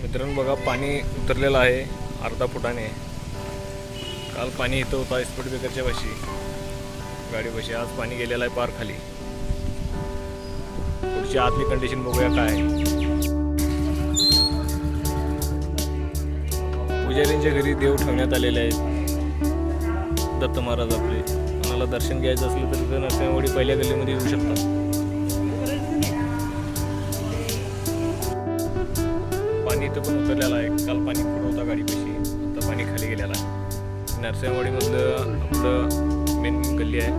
मित्रांनो बघा पाणी उतरलेलं आहे अर्धा फुटाने. काल पाणी इथं होता स्पीड ब्रेकरच्या पाशी. गाडीपाशी आज पाणी गेलेलं आहे पार खाली. पुढची आतली कंडिशन बघूया काय पुजारींच्या घरी देव ठेवण्यात आलेले आहेत. दत्त महाराज आपले. कोणाला दर्शन घ्यायचं असलं तर इथं नरसिंहवाडी पहिल्या गल्लीमध्ये येऊ शकतात. पाणी इथं पण उतरलेला आहे. काल पाणी पुढं होता गाडीपाशी. आता पाणी खाली गेलेला आहे. नरसिंहवाडीमधलं आपलं मेन गल्ली आहे.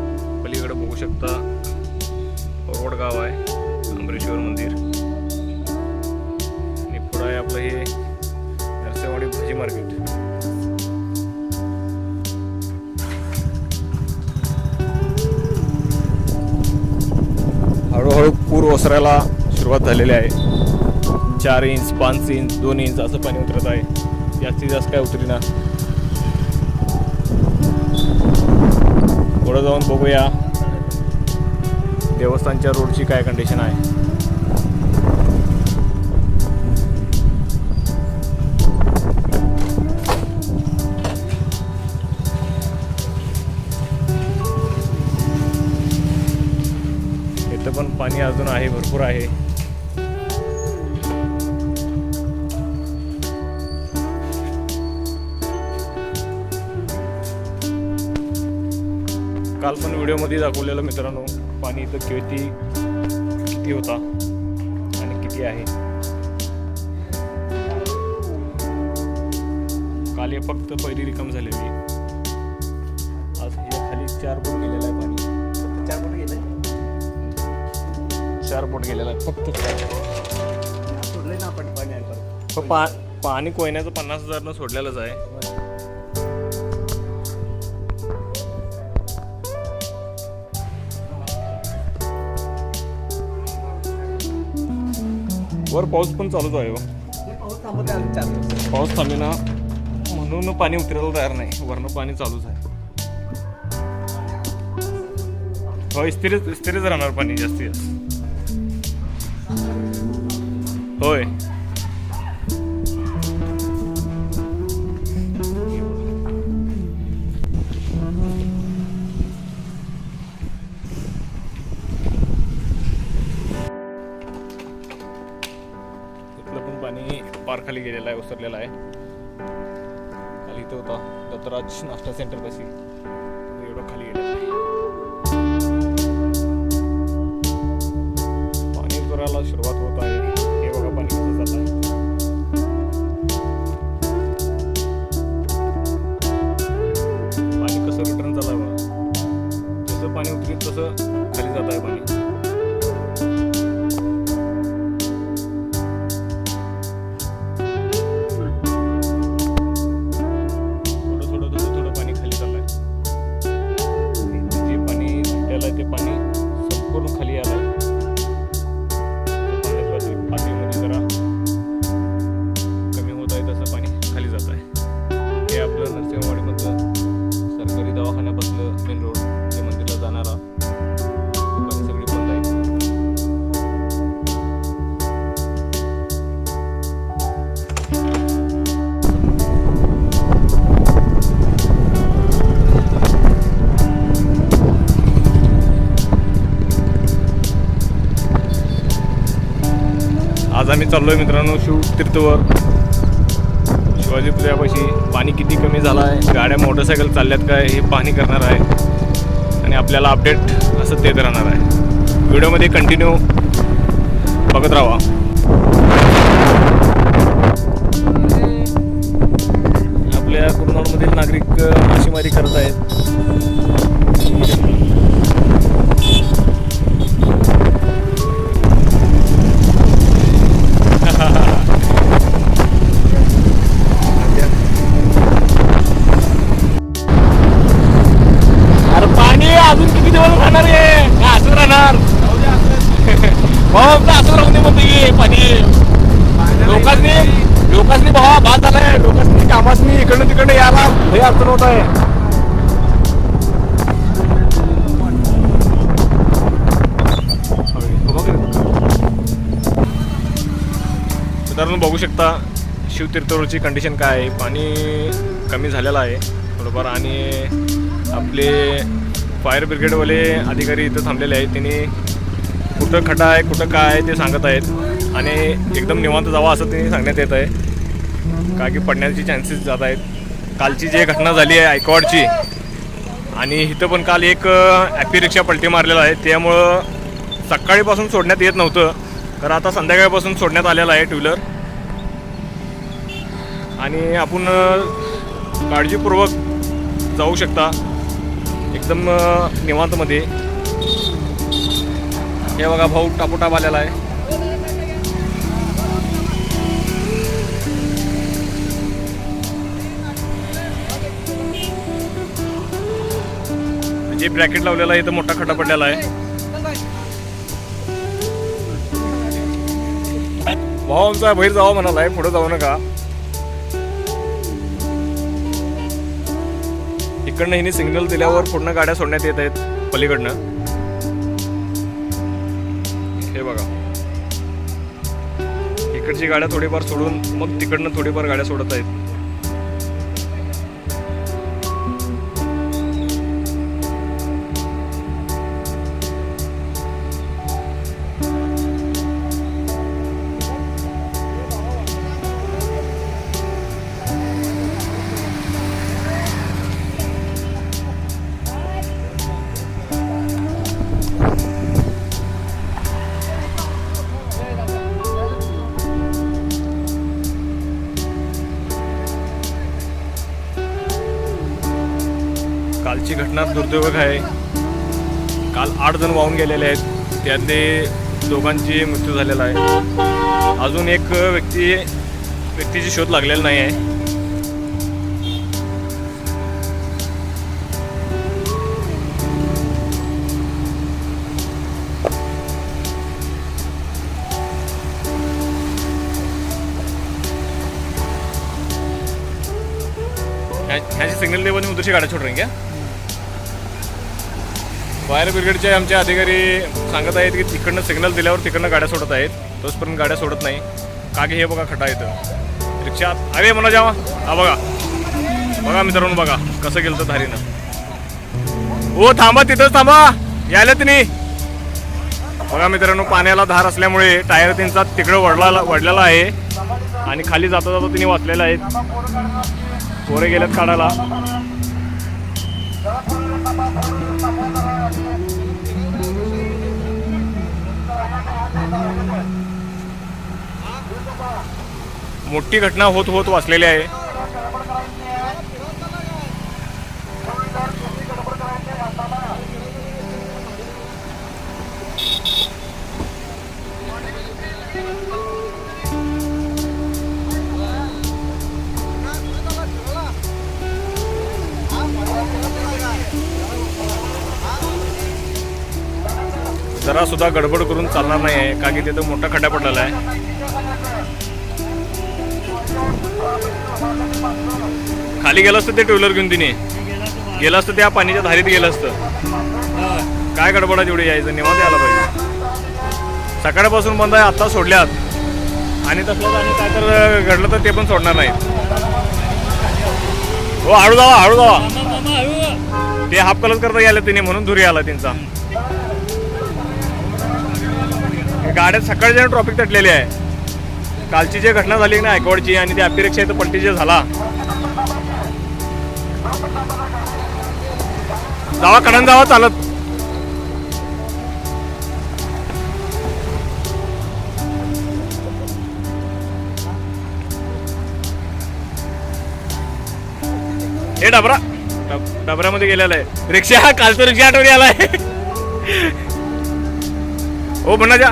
पलीकडं बघू शकता रोड गाव आहे अमरेश्वर मंदिर. आणि पुढं आहे आपलं हे नरसिंहवाडी भाजी मार्केट. हळूहळू पूर ओसरायला सुरुवात झालेली आहे. चार इंच पाच इंच दोन इंच असं पाणी उतरत आहे. जास्तीत जास्त काय उतरी ना. पुढं जाऊन बघूया. देवस्थानच्या रोडची काय कंडिशन आहे. इथं पण पाणी अजून आहे भरपूर आहे. काल पण व्हिडिओमध्ये दाखवलेलं मित्रांनो पाणी इथं किती किती होता आणि किती आहे. काल हे फक्त पहिली रिकाम झालेली. आज हे खाली चार फूट गेलेलं आहे पाणी. चार फूट गेले? चार फूट गेलेलं आहे. फक्त चार सोडले ना आपण पाणी आहे परत प- पाणी कोयन्याचं पन्नास हजारनं सोडलेलंच आहे. वर पाऊस पण चालूच आहे हो. पाऊस थांबत थांबेना म्हणून पाणी उतरायला तयार नाही. वरनं पाणी चालूच आहे. हो इस्त्रीच इस्त्रीच राहणार पाणी जास्तीत जास्त. होय. खाली गेलेला आहे उसरलेला आहे. खाली इथं होता. दत्तराज नाश्ता सेंटर पाशी. एवढं खाली गेलेलं आहे. पाणी उतरायला सुरुवात होत आहे. हे बघा पाणी कसं जात आहे. पाणी कसं रिटर्न चालू आहे बघा. जसं पाणी उतरीत तसं खाली जात आहे पाणी. चाललो आहे मित्रांनो शिव तीर्थवर. शिवाजी पुतळ्यापाशी पाणी किती कमी झालं आहे गाड्या मोटरसायकल चालल्यात काय? हे पाहणी करणार आहे. आणि आपल्याला अपडेट असं देत राहणार आहे. व्हिडिओमध्ये कंटिन्यू बघत राहा. आपल्या कुरनोडमधील नागरिक मासेमारी करत आहेत. होत आहे. बघू शकता शिवतीर्थवरची कंडिशन काय आहे. पाणी कमी झालेलं आहे थोडंफार. आणि आपले फायर ब्रिगेडवाले अधिकारी इथं थांबलेले आहेत. त्यांनी कुठं खड्डा आहे कुठं काय आहे ते सांगत आहेत. आणि एकदम निवांत जावा असं त्यांनी सांगण्यात येत आहे. का की पडण्याचे चान्सेस जात आहेत. कालची जी घटना झाली आहे आयकॉडची आणि इथं पण काल एक ॲपी रिक्षा पलटी मारलेला आहे. त्यामुळं सकाळीपासून सोडण्यात येत नव्हतं. तर आता संध्याकाळपासून सोडण्यात आलेलं आहे टू व्हीलर आणि आपण काळजीपूर्वक जाऊ शकता. एकदम निवांतमध्ये. हे बघा भाऊ टापोटाप आलेला आहे. जे ब्रॅकेट लावलेला आहे इथं मोठा खड्डा पडलेला आहे. भाऊ आमचा बाहेर जावा म्हणाला आहे पुढे जाऊ नका. इकडनं हिने सिग्नल दिल्यावर पूर्ण गाड्या सोडण्यात येत आहेत पलीकडनं. हे बघा. इकडची गाड्या थोडीफार सोडून मग तिकडनं थोडीफार गाड्या सोडत आहेत. कालची घटना दुर्दैवक आहे. काल आठ जण वाहून गेलेले आहेत. त्यातले दोघांची मृत्यू झालेला आहे. अजून एक व्यक्ती व्यक्तीची शोध लागलेला नाही आहे. ह्याची सिग्नल देवानी उद्देशी गाड्या छोड रही क्या? फायर ब्रिगेडचे आमचे अधिकारी सांगत आहेत की तिकडनं सिग्नल दिल्यावर तिकडनं गाड्या सोडत आहेत. तोचपर्यंत गाड्या सोडत नाही. का की हे बघा खटा येतं रिक्षा अरे म्हणा जावा. हा बघा. बघा मित्रांनो बघा. कसं गेलं तर धारीनं. हो थांबा तिथंच थांबा. यायला तिने बघा मित्रांनो पाण्याला धार असल्यामुळे टायर त्यांचा तिकडं वडला वडलेला आहे. आणि खाली जाता जाता तिने वाचलेला आहेत पोरे गेल्यात काढायला. मोठी घटना होत होत वाचलेली आहे. जरा सुद्धा गडबड करून चालणार नाही आहे का की तिथं मोठा खड्डा पडलेला आहे. खाली गेलं असतं ते टू व्हीलर घेऊन तिने. गेलं असतं त्या पाण्याच्या धारीत गेलं असतं. काय गडबडा तेवढी यायचं? निवांत यायला पाहिजे. सकाळपासून बंद आहे आत्ता सोडल्यात. आणि तसलं आणि काय तर घडलं तर ते पण सोडणार नाही हो हळू जावा हळू जावा. ते हाफ कलर करता यायला तिने म्हणून धुरी आला त्यांचा गाड्या सकाळच्या ट्रॉफिक तटलेली आहे कालची जी घटना झाली ना हायकोर्टची आणि ती अपिरिक्षा इथं पलटी जे झाला जावा कडन जावा चालत. हे डबरा. डबऱ्यामध्ये गेलेला आहे. रिक्षा हा कालतो रिक्षा आठवणी आलाय. हो म्हणा जा.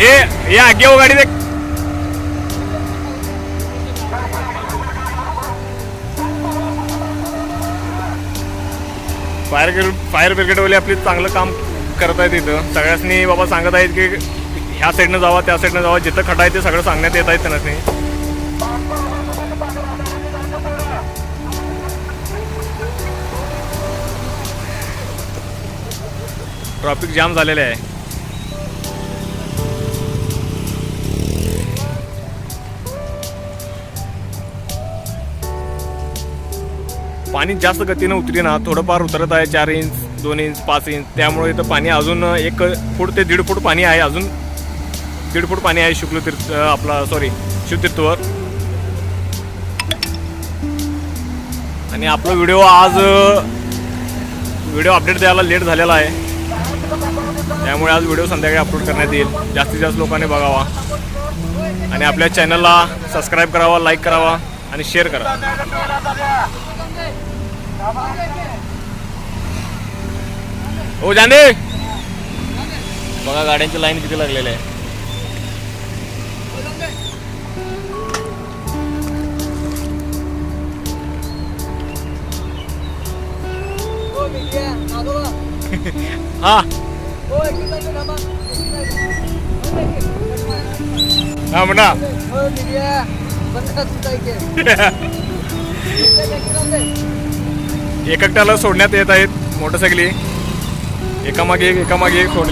ए या आगे हो गाडी देख. फायर फायर ब्रिगेडवाले आपली चांगलं काम करत आहेत इथं. सगळ्यांनी बाबा सांगत आहेत की ह्या साईडनं जावा त्या साईडनं जावा. जिथं खड्डा आहे ते सगळं सांगण्यात येत आहेत त्यांना ट्रॉफिक जाम झालेले आहे. पाणी जास्त गतीनं उतरी ना थोडंफार उतरत आहे चार इंच दोन इंच पाच इंच. त्यामुळे इथं पाणी अजून एक फूट ते दीड फूट पाणी आहे अजून. दीड फूट पाणी आहे शुक्लतीर्थ आपला सॉरी शिवतीर्थवर. आणि आपला व्हिडिओ आज व्हिडिओ अपडेट द्यायला लेट झालेला आहे. त्यामुळे आज व्हिडिओ संध्याकाळी अपलोड करण्यात येईल. जास्तीत जास्त लोकांनी बघावा. आणि आपल्या चॅनलला सबस्क्राईब करावा लाईक करावा आणि शेअर करा हो जाणे बघा गाड्यांची लाईन किती लागलेली आहे. हा. हा म्हणा एकट्याला सोडण्यात येत आहेत मोटरसायकली. एकामागे एक एकामागे एक सोड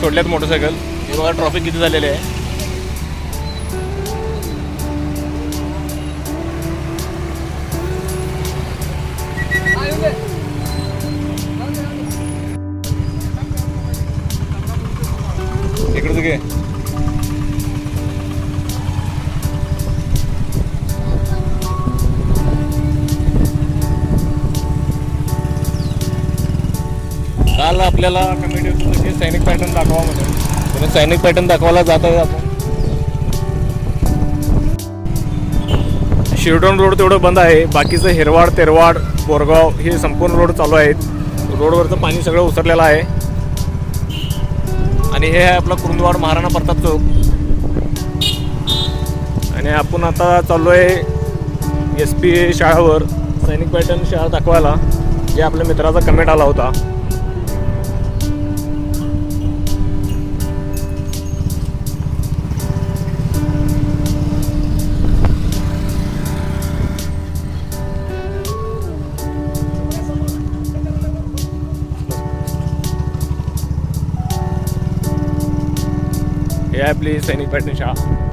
सोडल्यात मोटरसायकल. हे बघा ट्रॉफिक किती झालेले आहे. इकडचं घे. काल आपल्याला कमेटी होतं सैनिक पॅटर्न दाखवा म्हणून. तर सैनिक पॅटर्न दाखवायला जात आहे आपण. शिरडोन रोड तेवढं बंद आहे. बाकीचं हिरवाड तेरवाड बोरगाव हे संपूर्ण रोड चालू आहेत. रोडवरचं पाणी सगळं उतरलेलं आहे. आणि हे आहे आपला कुरुंदवाड महाराणा प्रताप चौक. आणि आपण आता चाललो आहे एस पी शाळावर. सैनिक पॅटर्न शाळा दाखवायला. जे आपल्या मित्राचा कमेंट आला होता. हे आहे आपली सैनिक पॅटर्न शाळा